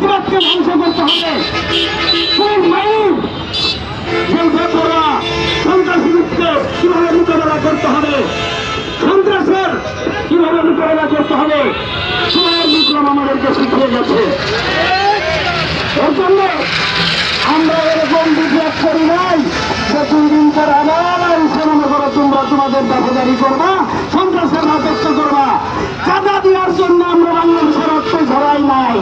ফেসিবাদকে ধ্বংস করতে হবে। কোন মাইন যে বেপরোয়া সন্ত্রাসীকে কীভাবে মোকাবেলা করতে হবে? সন্ত্রাসের কীভাবে মোকাবেলা করতে হবে? বিক্রম আমাদেরকে শিখিয়ে গেছে। এর জন্য আমরা এরকম বিপ্লব করি নাই যে দুই দিন পর আবার ইসলামে করো তোমরা তোমাদের দাফাদারি করবা, সন্ত্রাসের রাজত্ব করবা। চাঁদা দেওয়ার জন্য আমরা বাংলাদেশের রক্ত ঝরাই নাই।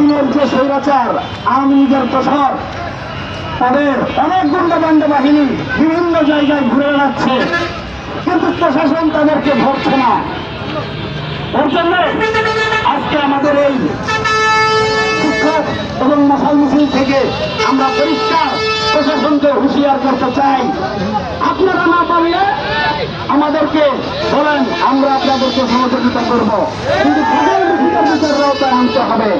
দিনের যে স্বৈরাচার, আওয়ামী প্রসার, তাদের অনেক গুন্ডাবান্ড বাহিনী বিভিন্ন জায়গায় ঘুরে বেড়াচ্ছে। কিন্তু প্রশাসন তাদেরকে ধরছে না। এর জন্য আজকে আমাদের এই শিক্ষক এবং মশাল মিছিল থেকে আমরা পরিষ্কার প্রশাসনকে হুঁশিয়ার করতে চাই। আপনারা না পারলে আমাদেরকে বলেন, আমরা আপনাদেরকে সহযোগিতা করব। কিন্তু তাদের বিচারের আওতায় আনতে হবে।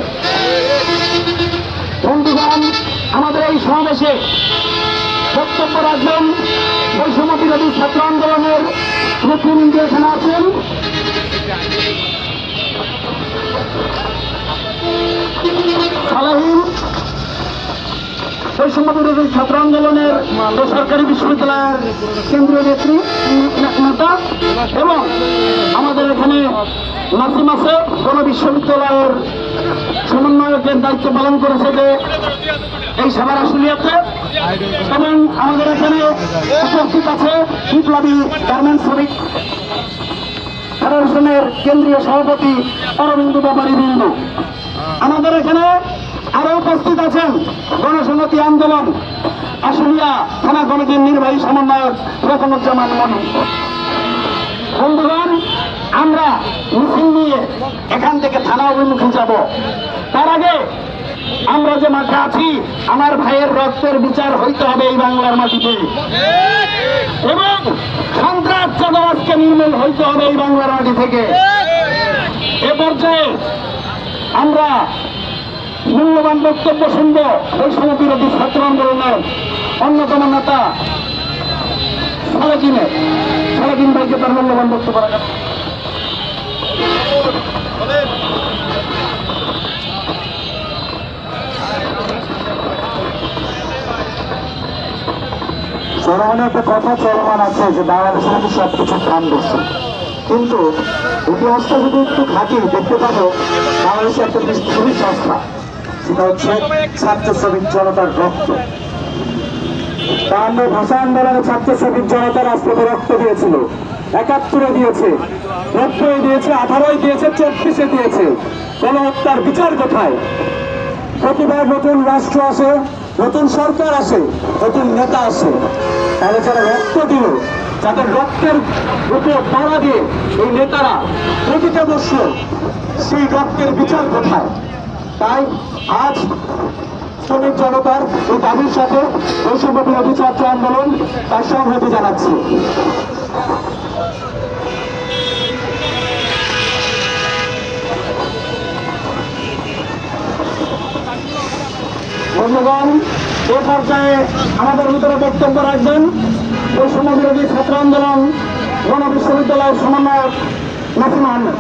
আমাদের এই সমাবেশে বক্তব্য রাখবেন বৈষম্য বিরোধী ছাত্র আন্দোলনের নেতৃবৃন্দ এখানে আছেন। বৈষম্য বিরোধী ছাত্র আন্দোলনের বেসরকারি বিশ্ববিদ্যালয়ের কেন্দ্রীয় নেত্রী নেতা এবং আমাদের এখানে নাসিম আছে, কোন বিশ্ববিদ্যালয়ের সমন্বয়কের দায়িত্ব পালন করেছে যে এই সভার আসলিয়াতে এবং আমাদের এখানে উপস্থিত আছে বিপ্লবী গার্মেন্টস শ্রমিক ফেডারেশনের কেন্দ্রীয় সভাপতি অরবিন্দ ব্যাপারী বিন্দু আমাদের এখানে আরও উপস্থিত আছেন গণসংহতি আন্দোলন আশুলিয়া থানা কমিটির নির্বাহী সমন্বয়ক রকমুজ্জামান মনি। বন্ধুগণ, আমরা মিছিল নিয়ে এখান থেকে থানা অভিমুখে যাব। তার আগে আমরা যে মাঠে আছি, আমার ভাইয়ের রক্তের বিচার হইতে হবে এই বাংলার মাটিতে। এবং সন্ত্রাস চাঁদাবাজকে নির্মূল হইতে হবে এই বাংলার মাটি থেকে। এ পর্যায়ে আমরা মূল্যবান বক্তব্য শুনব। বৈষম্য বিরোধী ছাত্র আন্দোলনের অন্যতম নেতা সালাদিনের সালাদিন ভাইকে তার মূল্যবান বক্তব্য রাখা। কিন্তু ইতিহাসটা যদি একটু ঘাটি দেখতে পাবো বাংলাদেশে একটা খুবই সস্তা সেটা হচ্ছে ছাত্র শ্রমিক জনতার রক্ত। বায়ান্ন ভাষা আন্দোলনে ছাত্র শ্রমিক জনতা রাজপথে রক্ত দিয়েছিল। একাত্তরে দিয়েছে, নব্বই দিয়েছে, আঠারোই দিয়েছে, চব্বিশে দিয়েছে। গণহত্যার বিচার কোথায়? প্রতিবার নতুন রাষ্ট্র আসে, নতুন সরকার আসে, নতুন নেতা আসে। তাহলে যারা রক্ত দিল। যাদের রক্তের উপর পাড়া দিয়ে এই নেতারা প্রতিটা বছর সেই রক্তের বিচার কোথায়? তাই আজ শ্রমিক জনতার এই দাবির সাথে বৈষম্য বিরোধী ছাত্র আন্দোলন তার সংহতি জানাচ্ছে। এ পর্যায়ে আমাদের ভিতরে বক্তব্য রাখবেন। বৈষম্য বিরোধী ছাত্র আন্দোলন গণ বিশ্ববিদ্যালয়ের সমন্বয়ক নাসিম আহমেদ।